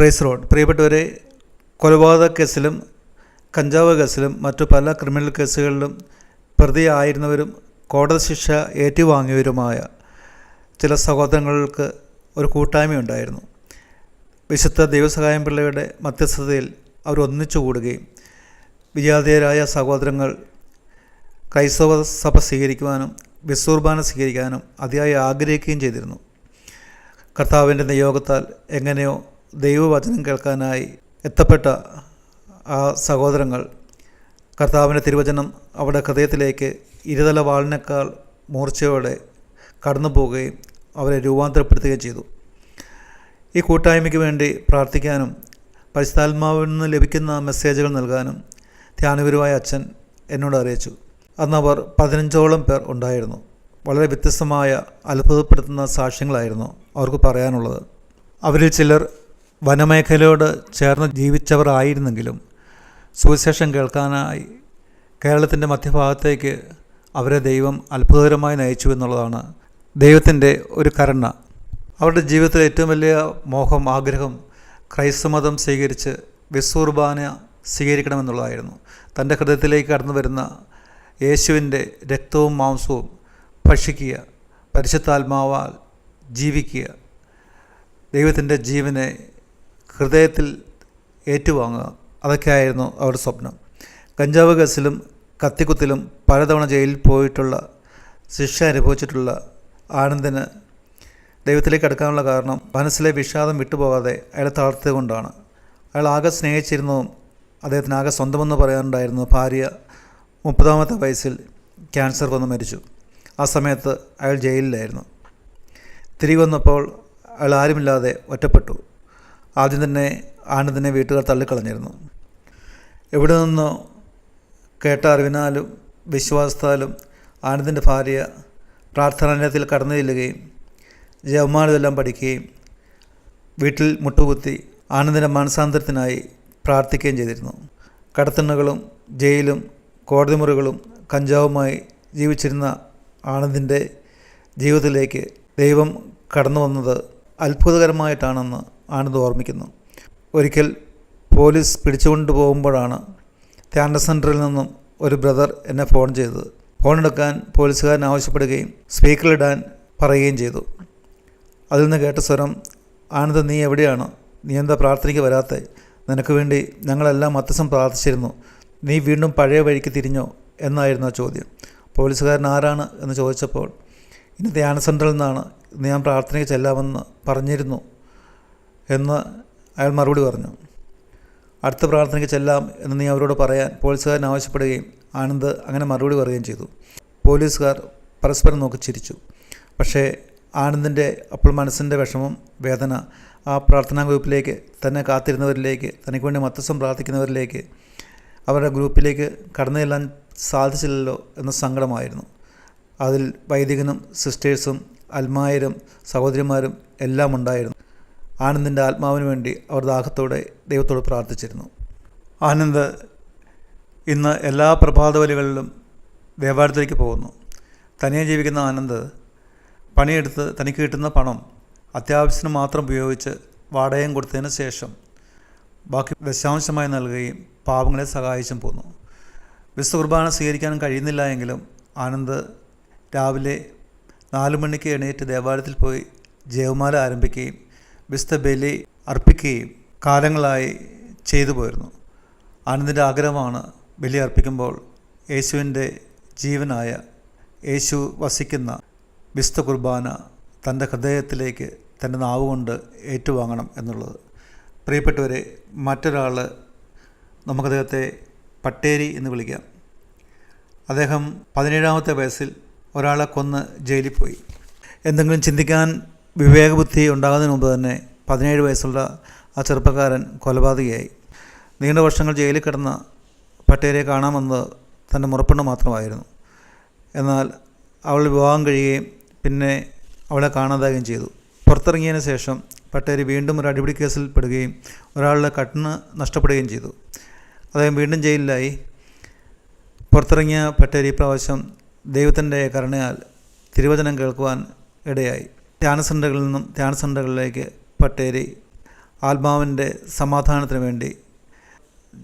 Price road. പ്രിയപ്പെട്ടവരെ കൊലപാതക കേസിലും കഞ്ചാവ് കേസിലും മറ്റു പല ക്രിമിനൽ കേസുകളിലും പ്രതിയായിരുന്നവരും കോടതി ശിക്ഷ ഏറ്റുവാങ്ങിയവരുമായ ചില സഹോദരങ്ങൾക്ക് ഒരു കൂട്ടായ്മയുണ്ടായിരുന്നു. വിശുദ്ധ ദൈവസഹായം പിള്ളയുടെ മധ്യസ്ഥതയിൽ അവർ ഒന്നിച്ചു കൂടുകയും വിജാതീയരായ സഹോദരങ്ങൾ ക്രൈസ്തവ സഭ സ്വീകരിക്കുവാനും വിസൂർബാന സ്വീകരിക്കാനും അതിയായി ആഗ്രഹിക്കുകയും ചെയ്തിരുന്നു. കർത്താവിന്റെ നിയോഗത്താൽ എങ്ങനെയോ ദൈവവചനം കേൾക്കാനായി എത്തപ്പെട്ട ആ സഹോദരങ്ങൾ കർത്താവിന്റെ തിരുവചനം അവരുടെ ഹൃദയത്തിലേക്ക് ഇരുതല വാളിനേക്കാൾ മൂർച്ചയോടെ കടന്നു പോവുകയും അവരെ രൂപാന്തരപ്പെടുത്തുകയും ചെയ്തു. ഈ കൂട്ടായ്മയ്ക്ക് വേണ്ടി പ്രാർത്ഥിക്കാനും പരിശുദ്ധാത്മാവിൽ നിന്ന് ലഭിക്കുന്ന മെസ്സേജുകൾ നൽകാനും ധ്യാനഗുരുവായ അച്ഛൻ എന്നോട് അറിയിച്ചു. അന്ന് അവർ പതിനഞ്ചോളം പേർ ഉണ്ടായിരുന്നു. വളരെ വ്യത്യസ്തമായ അത്ഭുതപ്പെടുത്തുന്ന സാക്ഷ്യങ്ങളായിരുന്നു അവർക്ക് പറയാനുള്ളത്. അവരിൽ ചിലർ വനമേഖലയോട് ചേർന്ന് ജീവിച്ചവർ ആയിരുന്നെങ്കിലും സുവിശേഷം കേൾക്കാനായി കേരളത്തിന്റെ മധ്യഭാഗത്തേക്ക് അവരെ ദൈവം അത്ഭുതകരമായി നയിച്ചു എന്നുള്ളതാണ് ദൈവത്തിന്റെ ഒരു കരുണ. അവരുടെ ജീവിതത്തിലെ ഏറ്റവും വലിയ മോഹം ആഗ്രഹം ക്രൈസ്തമതം സ്വീകരിച്ച് വിസ്വർബാന സ്വീകരിക്കണമെന്നുള്ളതായിരുന്നു. തന്റെ ഹൃദയത്തിലേക്ക് കടന്നു വരുന്ന യേശുവിന്റെ രക്തവും മാംസവും ഭക്ഷിക്കുക പരിശുദ്ധാത്മാവാൽ ജീവിക്കുക ദൈവത്തിന്റെ ജീവനെ ഹൃദയത്തിൽ ഏറ്റുവാങ്ങുക. അതൊക്കെയായിരുന്നു അവരുടെ സ്വപ്നം. കഞ്ചാവ് കേസിലും കത്തിക്കുത്തിലും പലതവണ ജയിലിൽ പോയിട്ടുള്ള ശിക്ഷ അനുഭവിച്ചിട്ടുള്ള ആനന്ദിന് ദൈവത്തിലേക്ക് അടുക്കാനുള്ള കാരണം മനസ്സിലെ വിഷാദം വിട്ടുപോകാതെ അയാളെ തളർത്തിയത് കൊണ്ടാണ്. അയാൾ ആകെ സ്നേഹിച്ചിരുന്നതും അദ്ദേഹത്തിന് ആകെ സ്വന്തമെന്ന് പറയാനുണ്ടായിരുന്നു ഭാര്യ മുപ്പതാമത്തെ വയസ്സിൽ ക്യാൻസർ വന്ന് മരിച്ചു. ആ സമയത്ത് അയാൾ ജയിലിലായിരുന്നു. തിരികെ വന്നപ്പോൾ അയാൾ ആരുമില്ലാതെ ഒറ്റപ്പെട്ടു. ആദ്യം തന്നെ ആനന്ദിനെ വീട്ടുകാർ തള്ളിക്കളഞ്ഞിരുന്നു. എവിടെ നിന്നോ കേട്ട അറിവിനാലും വിശ്വാസത്താലും ആനന്ദിന്റെ ഭാര്യ പ്രാർത്ഥനാലയത്തിൽ കടന്നു ചെല്ലുകയും ജവമാനതെല്ലാം പഠിക്കുകയും വീട്ടിൽ മുട്ടുകുത്തി ആനന്ദിന്റെ മനസാന്തരത്തിനായി പ്രാർത്ഥിക്കുകയും ചെയ്തിരുന്നു. കടത്തിണ്ണകളും ജയിലും കോടതി മുറികളും കഞ്ചാവുമായി ജീവിച്ചിരുന്ന ആനന്ദിന്റെ ജീവിതത്തിലേക്ക് ദൈവം കടന്നു വന്നത് അത്ഭുതകരമായിട്ടാണെന്ന് ആനന്ദ് ഓർമ്മിക്കുന്നു. ഒരിക്കൽ പോലീസ് പിടിച്ചുകൊണ്ട് പോകുമ്പോഴാണ് ധ്യാന സെന്ററിൽ നിന്നും ഒരു ബ്രദർ എന്നെ ഫോൺ ചെയ്തത്. ഫോൺ എടുക്കാൻ പോലീസുകാരൻ ആവശ്യപ്പെടുകയും സ്പീക്കറിലിടാൻ പറയുകയും ചെയ്തു. അതിൽ നിന്ന് കേട്ട സ്വരം ആനന്ദ് നീ എവിടെയാണ്? നീ എന്താ പ്രാർത്ഥനയ്ക്ക് വരാത്തെ? നിനക്ക് വേണ്ടി ഞങ്ങളെല്ലാം അത്യസം പ്രാർത്ഥിച്ചിരുന്നു. നീ വീണ്ടും പഴയ വഴിക്ക് തിരിഞ്ഞോ? എന്നായിരുന്നു ആ ചോദ്യം. പോലീസുകാരൻ ആരാണ്? എന്ന് ചോദിച്ചപ്പോൾ ഇനി ധ്യാന സെന്ററിൽ നിന്നാണ്. ഇന്ന് ഞാൻ പ്രാർത്ഥനയ്ക്ക് ചെല്ലാമെന്ന് പറഞ്ഞിരുന്നു. എന്ന് അയാൾ മറുപടി പറഞ്ഞു. അടുത്ത പ്രാർത്ഥനയ്ക്ക് ചെല്ലാം എന്ന് നീ അവരോട് പറയാൻ പോലീസുകാരൻ ആവശ്യപ്പെടുകയും ആനന്ദ് അങ്ങനെ മറുപടി പറയുകയും ചെയ്തു. പോലീസുകാർ പരസ്പരം നോക്കി ചിരിച്ചു. പക്ഷേ ആനന്ദിന്റെ അപ്പോൾ മനസ്സിന്റെ വിഷമം വേദന ആ പ്രാർത്ഥനാ ഗ്രൂപ്പിലേക്ക് തന്നെ കാത്തിരുന്നവരിലേക്ക് തനിക്ക് വേണ്ടി മത്തസ്വം പ്രാർത്ഥിക്കുന്നവരിലേക്ക് അവരുടെ ഗ്രൂപ്പിലേക്ക് കടന്നു ചെല്ലാൻ സാധിച്ചില്ലല്ലോ എന്ന സങ്കടമായിരുന്നു. അതിൽ വൈദികനും സിസ്റ്റേഴ്സും അൽമായരും സഹോദരിമാരും എല്ലാം ഉണ്ടായിരുന്നു ആനന്ദിന്റെ ആത്മാവിന് വേണ്ടി അവർ ദാഹത്തോടെ ദൈവത്തോട് പ്രാർത്ഥിച്ചിരുന്നു. ആനന്ദ് ഇന്ന് എല്ലാ പ്രഭാതവലികളിലും ദേവാലയത്തിലേക്ക് പോകുന്നു. തനിയെ ജീവിക്കുന്ന ആനന്ദ് പണിയെടുത്ത് തനിക്ക് കിട്ടുന്ന പണം അത്യാവശ്യത്തിന് മാത്രം ഉപയോഗിച്ച് വാടകയും കൊടുത്തതിന് ശേഷം ബാക്കി ദശാംശമായി നൽകുകയും പാവങ്ങളെ സഹായിച്ചും പോന്നു. വിശുദ്ധ കുർബാന സ്വീകരിക്കാൻ കഴിയുന്നില്ല എങ്കിലും ആനന്ദ് രാവിലെ നാല് മണിക്ക് എണീറ്റ് ദേവാലയത്തിൽ പോയി ജയമാല ആരംഭിക്കുകയും വിശുദ്ധ അർപ്പിക്കുകയും കാലങ്ങളായി ചെയ്തു പോയിരുന്നു. ആനന്ദിന്റെ ആഗ്രഹമാണ് ബലി അർപ്പിക്കുമ്പോൾ യേശുവിന്റെ ജീവനായ യേശു വസിക്കുന്ന വിശുദ്ധ കുർബാന തന്റെ ഹൃദയത്തിലേക്ക് തന്റെ നാവ് കൊണ്ട് ഏറ്റുവാങ്ങണം എന്നുള്ളത്. പ്രിയപ്പെട്ടവരെ മറ്റൊരാൾ നമുക്കദ്ദേഹത്തെ പട്ടേരി എന്ന് വിളിക്കാം. അദ്ദേഹം പതിനേഴാമത്തെ വയസ്സിൽ ഒരാളെ കൊന്ന് ജയിലിൽ പോയി. എന്തെങ്കിലും ചിന്തിക്കാൻ വിവേകബുദ്ധി ഉണ്ടാകുന്നതിന് മുമ്പ് തന്നെ പതിനേഴ് വയസ്സുള്ള ആ ചെറുപ്പക്കാരൻ കൊലപാതകയായി. നീണ്ട വർഷങ്ങൾ ജയിലിൽ കിടന്ന പട്ടേരിയെ കാണാമെന്നത് തന്റെ മുറപ്പെണ്ണ് മാത്രമായിരുന്നു. എന്നാൽ അവൾ വിവാഹം കഴിയുകയും പിന്നെ അവളെ കാണാതാകുകയും ചെയ്തു. പുറത്തിറങ്ങിയതിന് ശേഷം പട്ടേരി വീണ്ടും ഒരു അടിപിടി കേസിൽ പെടുകയും ഒരാളുടെ കട്ടിന് നഷ്ടപ്പെടുകയും ചെയ്തു. അദ്ദേഹം വീണ്ടും ജയിലിലായി. പുറത്തിറങ്ങിയ പട്ടേരി പ്രാവശ്യം ദൈവത്തിന്റെ കരുണയാൽ തിരുവചനം കേൾക്കുവാൻ ഇടയായി. ധ്യാന സെന്ററുകളിൽ നിന്നും ധ്യാന സെന്ററുകളിലേക്ക് പട്ടേരി ആത്മാവിന്റെ സമാധാനത്തിന് വേണ്ടി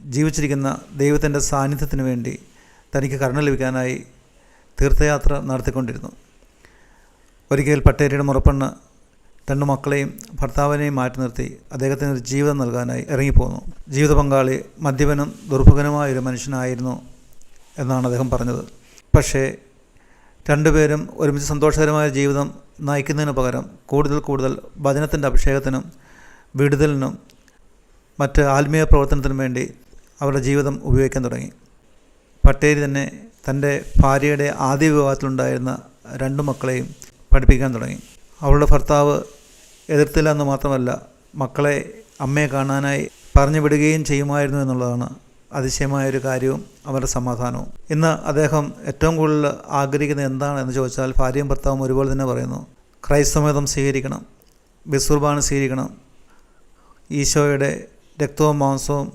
ജീവിച്ചിരിക്കുന്ന ദൈവത്തിന്റെ സാന്നിധ്യത്തിന് വേണ്ടി തനിക്ക് കരുണ ലഭിക്കാനായി തീർത്ഥയാത്ര നടത്തിക്കൊണ്ടിരുന്നു. ഒരിക്കൽ പട്ടേരിയുടെ മുറപ്പെണ്ണ് രണ്ട് മക്കളെയും ഭർത്താവിനെയും മാറ്റി നിർത്തി അദ്ദേഹത്തിന് ഒരു ജീവിതം നൽകാനായി ഇറങ്ങിപ്പോന്നു. ജീവിത പങ്കാളി മദ്യപനും ദുർഭകനുമായ ഒരു മനുഷ്യനായിരുന്നു എന്നാണ് അദ്ദേഹം പറഞ്ഞത്. പക്ഷേ രണ്ടുപേരും ഒരുമിച്ച് സന്തോഷകരമായ ജീവിതം നയിക്കുന്നതിന് പകരം കൂടുതൽ കൂടുതൽ വചനത്തിന്റെ അഭിഷേകത്തിനും വിടുതലിനും മറ്റ് ആത്മീയ പ്രവർത്തനത്തിനും വേണ്ടി അവരുടെ ജീവിതം ഉപയോഗിക്കാൻ തുടങ്ങി. പട്ടേരി തന്നെ തന്റെ ഭാര്യയുടെ ആദ്യ വിവാഹത്തിലുണ്ടായിരുന്ന രണ്ട് മക്കളെയും പഠിപ്പിക്കാൻ തുടങ്ങി. അവളുടെ ഭർത്താവ് എതിർത്തില്ല എന്ന് മാത്രമല്ല മക്കളെ അമ്മയെ കാണാനായി പറഞ്ഞു വിടുകയും ചെയ്യുമായിരുന്നു എന്നുള്ളതാണ് അതിശയമായൊരു കാര്യവും അവരുടെ സമാധാനവും. ഇന്ന് അദ്ദേഹം ഏറ്റവും കൂടുതൽ ആഗ്രഹിക്കുന്നത് എന്താണെന്ന് ചോദിച്ചാൽ ഭാര്യയും ഭർത്താവും ഒരുപോലെ തന്നെ പറയുന്നു. ക്രൈസ്തമതം സ്വീകരിക്കണം ബിസുർബാണ് സ്വീകരിക്കണം ഈശോയുടെ രക്തവും മാംസവും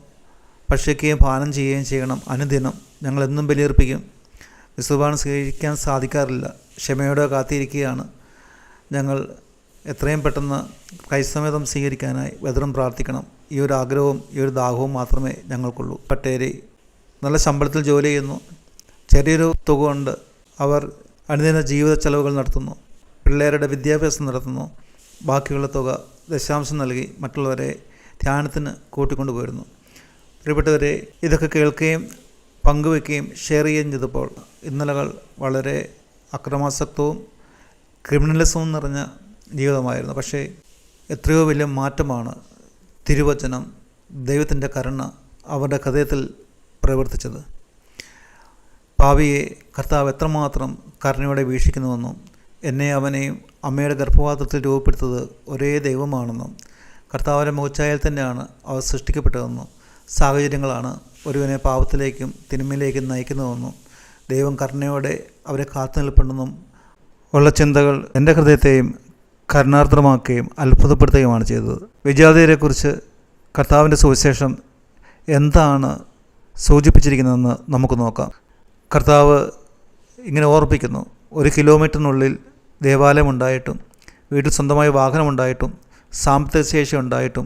ഭക്ഷിക്കുകയും പാനം ചെയ്യുകയും ചെയ്യണം. അനുദിനം ഞങ്ങളെന്നും ബലിയർപ്പിക്കും. വിസുബാണ് സ്വീകരിക്കാൻ സാധിക്കാറില്ല. ക്ഷമയോടെ കാത്തിരിക്കുകയാണ് ഞങ്ങൾ. എത്രയും പെട്ടെന്ന് കൈസമേതം സ്വീകരിക്കാനായി വെതറും പ്രാർത്ഥിക്കണം. ഈ ഒരു ആഗ്രഹവും ഈ ഒരു ദാഹവും മാത്രമേ ഞങ്ങൾക്കുള്ളൂ. പട്ടേരി നല്ല ശമ്പളത്തിൽ ജോലി ചെയ്യുന്നു. ചെറിയൊരു തുക കൊണ്ട് അവർ അനുദിന ജീവിത ചെലവുകൾ നടത്തുന്നു. പിള്ളേരുടെ വിദ്യാഭ്യാസം നടത്തുന്നു. ബാക്കിയുള്ള തുക ദശാംശം നൽകി മറ്റുള്ളവരെ ധ്യാനത്തിന് കൂട്ടിക്കൊണ്ടു പോയിരുന്നു പ്രിയപ്പെട്ടവരെ ഇതൊക്കെ കേൾക്കുകയും പങ്കുവെക്കുകയും ഷെയർ ചെയ്യുകയും ചെയ്തപ്പോൾ ഇന്നലകൾ വളരെ അക്രമാസക്തവും ക്രിമിനലിസവും നിറഞ്ഞ ജീവിതമായിരുന്നു പക്ഷേ എത്രയോ വലിയ മാറ്റമാണ് തിരുവചനം ദൈവത്തിന്റെ കരുണ അവരുടെ ഹൃദയത്തിൽ പ്രവർത്തിച്ചത്. പാവിയെ കർത്താവ് എത്രമാത്രം കരുണയോടെ വീക്ഷിക്കുന്നുവെന്നും എന്നെ അവനെയും അമ്മയുടെ ഗർഭപാത്രത്തിൽ രൂപപ്പെടുത്തത് ഒരേ ദൈവമാണെന്നും കർത്താവിന്റെ മുഖച്ചായൽ തന്നെയാണ് അവർ സൃഷ്ടിക്കപ്പെട്ടതെന്നും സാഹചര്യങ്ങളാണ് ഒരുവനെ പാപത്തിലേക്കും തിന്മയിലേക്കും നയിക്കുന്നതെന്നും ദൈവം കരുണയോടെ അവരെ കാത്തു നിൽപ്പുണ്ടെന്നും ഉള്ള ചിന്തകൾ എന്റെ ഹൃദയത്തെയും കരുണാർദ്രമാക്കുകയും അത്ഭുതപ്പെടുത്തുകയുമാണ് ചെയ്തത്. വിജാതിയരെക്കുറിച്ച് കർത്താവിന്റെ സുവിശേഷം എന്താണ് സൂചിപ്പിച്ചിരിക്കുന്നതെന്ന് നമുക്ക് നോക്കാം. കർത്താവ് ഇങ്ങനെ ഓർപ്പിക്കുന്നു ഒരു കിലോമീറ്ററിനുള്ളിൽ ദേവാലയം ഉണ്ടായിട്ടും വീട്ടിൽ സ്വന്തമായി വാഹനമുണ്ടായിട്ടും സാമ്പത്തിക ശേഷി ഉണ്ടായിട്ടും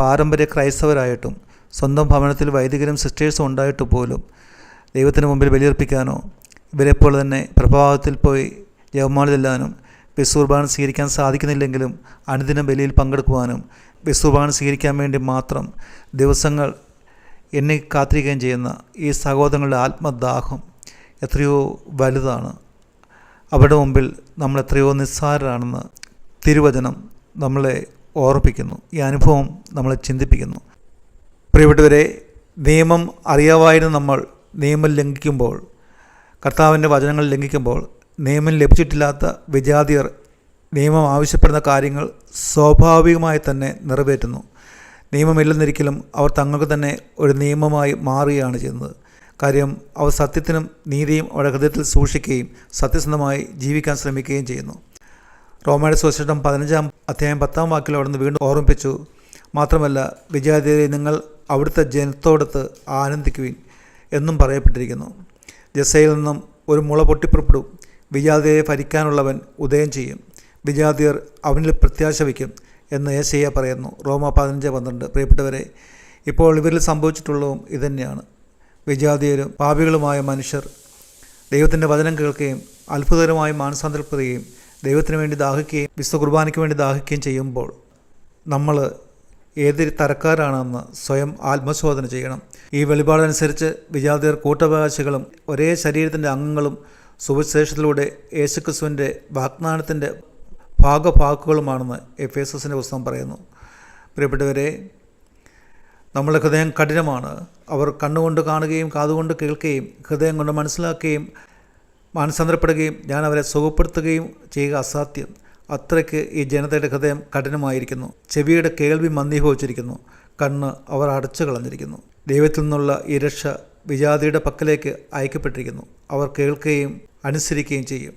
പാരമ്പര്യ ക്രൈസ്തവരായിട്ടും സ്വന്തം ഭവനത്തിൽ വൈദികരും സിസ്റ്റേഴ്സും ഉണ്ടായിട്ട് പോലും ദൈവത്തിന് മുമ്പിൽ ബലിയർപ്പിക്കാനോ ഇവരെപ്പോലെ തന്നെ പ്രഭാവത്തിൽ പോയി ജവമാല ചെല്ലാനും വിസുർബാൻ സ്വീകരിക്കാൻ സാധിക്കുന്നില്ലെങ്കിലും അനുദിനം ബലിയിൽ പങ്കെടുക്കുവാനും വിസുർബാൻ സ്വീകരിക്കാൻ വേണ്ടി മാത്രം ദിവസങ്ങൾ എന്നെ കാത്തിരിക്കുകയും ചെയ്യുന്ന ഈ സഹോദരങ്ങളുടെ ആത്മദാഹം എത്രയോ വലുതാണ്. അവരുടെ മുമ്പിൽ നമ്മൾ എത്രയോ നിസ്സാരരാണെന്ന് തിരുവചനം നമ്മളെ ഓർപ്പിക്കുന്നു. ഈ അനുഭവം നമ്മളെ ചിന്തിപ്പിക്കുന്നു. പ്രിയപ്പെട്ടവരെ നിയമം അറിയാവായിരുന്നു നമ്മൾ നിയമം ലംഘിക്കുമ്പോൾ കർത്താവിന്റെ വചനങ്ങൾ ലംഘിക്കുമ്പോൾ നിയമം ലഭിച്ചിട്ടില്ലാത്ത വിജാതിയർ നിയമം ആവശ്യപ്പെടുന്ന കാര്യങ്ങൾ സ്വാഭാവികമായി തന്നെ നിറവേറ്റുന്നു. നിയമമില്ലെന്നിരിക്കലും അവർ തങ്ങൾക്ക് തന്നെ ഒരു നിയമമായി മാറുകയാണ് ചെയ്യുന്നത്. കാര്യം അവർ സത്യത്തിനും നീതിയും അവരുടെ ഹൃദയത്തിൽ സൂക്ഷിക്കുകയും സത്യസന്ധമായി ജീവിക്കാൻ ശ്രമിക്കുകയും ചെയ്യുന്നു. റോമയുടെ സുവിശേഷം പതിനഞ്ചാം അധ്യായം പത്താം വാക്കിൽ അവിടെ നിന്ന് വീണ്ടും ഓർമ്മിപ്പിച്ചു. മാത്രമല്ല വിജയാതിരെ നിങ്ങൾ അവിടുത്തെ ജനത്തോടത്ത് ആനന്ദിക്കുവിൻ എന്നും പറയപ്പെട്ടിരിക്കുന്നു. ജസയിൽ നിന്നും ഒരു മുള പൊട്ടിപ്പുറപ്പെടും. വിജാതിയെ ഭരിക്കാനുള്ളവൻ ഉദയം ചെയ്യും. വിജാതിയർ അവനിൽ പ്രത്യാശ വയ്ക്കും എന്ന് ഏശയ്യ പറയുന്നു. റോമ പതിനഞ്ച് പന്ത്രണ്ട്. പ്രിയപ്പെട്ടവരെ ഇപ്പോൾ ഇവരിൽ സംഭവിച്ചിട്ടുള്ളതും ഇതുതന്നെയാണ്. വിജാതിയരും പാപികളുമായ മനുഷ്യർ ദൈവത്തിന്റെ വചനം കേൾക്കുകയും അത്ഭുതകരമായി മാനസാന്തരപ്പെടുകയും ദൈവത്തിന് വേണ്ടി ദാഹിക്കുകയും വിശ്വ കുർബാനയ്ക്ക് വേണ്ടി ദാഹിക്കുകയും ചെയ്യുമ്പോൾ നമ്മൾ ഏത് തരക്കാരാണെന്ന് സ്വയം ആത്മശോധന ചെയ്യണം. ഈ വെളിപാടനുസരിച്ച് വിജാതിയർ കൂട്ടവകാശികളും ഒരേ ശരീരത്തിന്റെ അംഗങ്ങളും സുവിശേഷത്തിലൂടെ യേശുക്രിസ്തുവിന്റെ വാഗ്ദാനത്തിന്റെ ഭാഗഭാക്കുകളുമാണെന്ന് എഫ് എസ് എസിന്റെ പുസ്തകം പറയുന്നു. പ്രിയപ്പെട്ടവരെ നമ്മളുടെ ഹൃദയം കഠിനമാണ്. അവർ കണ്ണുകൊണ്ട് കാണുകയും കാതുകൊണ്ട് കേൾക്കുകയും ഹൃദയം കൊണ്ട് മനസ്സിലാക്കുകയും മാനസാന്തരപ്പെടുകയും ഞാൻ അവരെ സുഖപ്പെടുത്തുകയും ചെയ്യുക അസാധ്യം. അത്രയ്ക്ക് ഈ ജനതയുടെ ഹൃദയം കഠിനമായിരിക്കുന്നു. ചെവിയുടെ കേൾവി മന്ദീഭവിച്ചിരിക്കുന്നു. കണ്ണ് അവർ അടച്ചു കളഞ്ഞിരിക്കുന്നു ദൈവത്തിൽ നിന്നുള്ള ഈ രക്ഷ വിജാതിയുടെ പക്കലേക്ക് അയക്കപ്പെട്ടിരിക്കുന്നു. അവർ കേൾക്കുകയും അനുസരിക്കുകയും ചെയ്യും.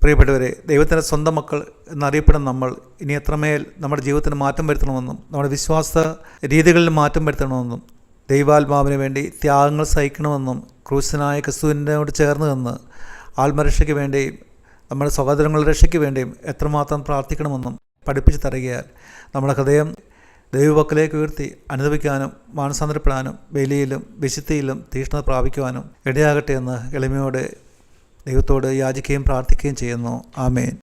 പ്രിയപ്പെട്ടവരെ ദൈവത്തിന്റെ സ്വന്തം മക്കൾ എന്നറിയപ്പെടുന്ന നമ്മൾ ഇനി എത്രമേൽ നമ്മുടെ ജീവിതത്തിന് മാറ്റം വരുത്തണമെന്നും നമ്മുടെ വിശ്വാസ രീതികളിൽ മാറ്റം വരുത്തണമെന്നും ദൈവാത്മാവിന് വേണ്ടി ത്യാഗങ്ങൾ സഹിക്കണമെന്നും ക്രൂശനായ ക്രിസ്തുവിനോട് ചേർന്ന് നിന്ന് ആത്മരക്ഷയ്ക്ക് വേണ്ടിയും നമ്മുടെ സഹോദരങ്ങളുടെ രക്ഷയ്ക്ക് വേണ്ടിയും എത്രമാത്രം പ്രാർത്ഥിക്കണമെന്നും പഠിപ്പിച്ച് തരികയാൽ നമ്മുടെ ഹൃദയം ദൈവവക്കലേക്ക് ഉയർത്തി അനുഭവിക്കാനും മാനസാന്തരപ്പെടാനും ബലിയിലും വിശുദ്ധിയിലും തീഷ്ണത പ്രാപിക്കുവാനും ഇടയാകട്ടെ എന്ന് എളിമയോടെ ദൈവത്തോട് യാചിക്കുകയും പ്രാർത്ഥിക്കുകയും ചെയ്യുന്നു. ആമേൻ.